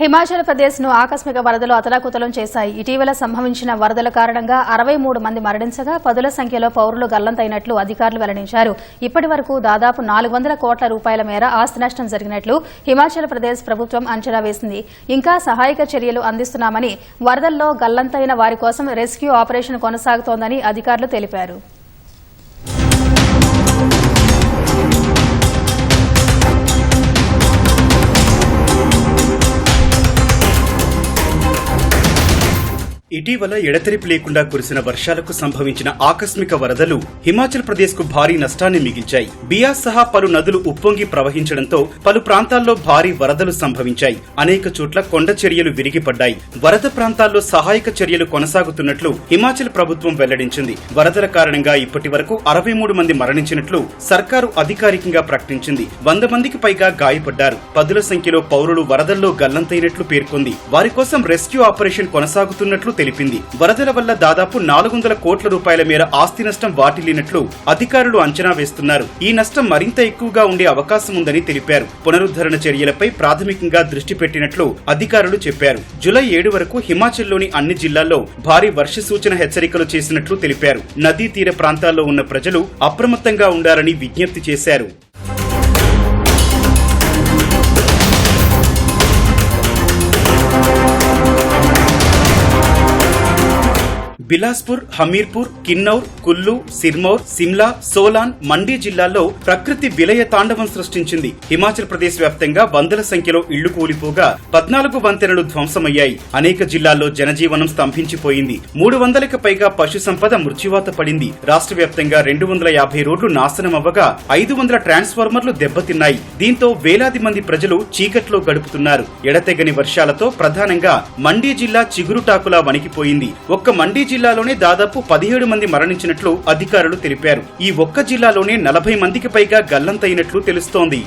హిమాచల్ ప్రదేశ్ను ఆకస్మిక వరదలు అతలాకుతలం చేశాయి. ఇటీవల సంభవించిన వరదల కారణంగా అరవై మూడు మంది మరణించగా పదుల సంఖ్యలో పౌరులు గల్లంతైనట్లు అధికారులు వెల్లడించారు. ఇప్పటి వరకు దాదాపు నాలుగు వందల కోట్ల రూపాయల మేర ఆస్తి నష్టం జరిగినట్లు హిమాచల్ ప్రదేశ్ ప్రభుత్వం అంచనా వేసింది. ఇంకా సహాయక చర్యలు అందిస్తున్నామని వరదల్లో గల్లంతైన వారి కోసం రెస్క్యూ ఆపరేషన్ కొనసాగుతోందని అధికారులు తెలిపారు. ఇటీవల ఎడతెరిపి లేకుండా కురిసిన వర్షాలకు సంభవించిన ఆకస్మిక వరదలు హిమాచల్ ప్రదేశ్కు భారీ నష్టాన్ని మిగిల్చాయి. బియాస్ సహా పలు నదులు ఉప్పొంగి ప్రవహించడంతో పలు ప్రాంతాల్లో భారీ వరదలు సంభవించాయి. అనేక చోట్ల కొండ చర్యలు విరిగిపడ్డాయి. వరద ప్రాంతాల్లో సహాయక చర్యలు కొనసాగుతున్నట్లు హిమాచల్ ప్రభుత్వం వెల్లడించింది. వరదల కారణంగా ఇప్పటి వరకు అరవై మూడు మంది మరణించినట్లు సర్కారు అధికారికంగా ప్రకటించింది. వంద మందికి పైగా గాయపడ్డారు. పదుల సంఖ్యలో పౌరులు వరదల్లో గల్లంతైనట్లు పేర్కొంది. వారి కోసం రెస్క్యూ ఆపరేషన్ కొనసాగుతున్నట్లు తెలిపింది. వరదల వల్ల దాదాపు నాలుగు వందల కోట్ల రూపాయల మేర ఆస్తి నష్టం వాటిల్లినట్లు అధికారులు అంచనా వేస్తున్నారు. ఈ నష్టం మరింత ఎక్కువగా ఉండే అవకాశం ఉందని తెలిపారు. పునరుద్ధరణ చర్యలపై ప్రాథమికంగా దృష్టి పెట్టినట్లు అధికారులు చెప్పారు. జులై ఏడు వరకు హిమాచల్లోని అన్ని జిల్లాల్లో భారీ వర్ష సూచన హెచ్చరికలు చేసినట్లు తెలిపారు. నదీ తీర ప్రాంతాల్లో ఉన్న ప్రజలు అప్రమత్తంగా ఉండాలని విజ్ఞప్తి చేశారు. బిలాస్పూర్ హమీర్పూర్ కిన్నౌర్ కుల్లు సిర్మౌర్ సిమ్లా సోలాన్ మండీ జిల్లాల్లో ప్రకృతి విలయ తాండవం సృష్టించింది. హిమాచల్ ప్రదేశ్ వ్యాప్తంగా వందల సంఖ్యలో ఇళ్ళు కూలిపోగా పద్నాలుగు వంతెనలు ధ్వంసమయ్యాయి. అనేక జిల్లాల్లో జనజీవనం స్తంభించిపోయింది. మూడు వందలకు పైగా పశు సంపద మృత్యువాత పడింది. రాష్ట్ర వ్యాప్తంగా రెండు వందల యాభై రోడ్లు నాశనమవ్వగా ఐదు వందల ట్రాన్స్ఫార్మర్లు దెబ్బతిన్నాయి. దీంతో వేలాది మంది ప్రజలు చీకట్లో గడుపుతున్నారు. ఎడతెగని వర్షాలతో ప్రధానంగా మండీ జిల్లా చిగురుటాకులా వణికిపోయింది. ఒక్క మండీ జిల్లా జిల్లాలోనే దాదాపు పదిహేడు మంది మరణించినట్లు అధికారులు తెలిపారు. ఈ ఒక్క జిల్లాలోనే నలభై మందికి పైగా గల్లంతైనట్లు తెలుస్తోంది.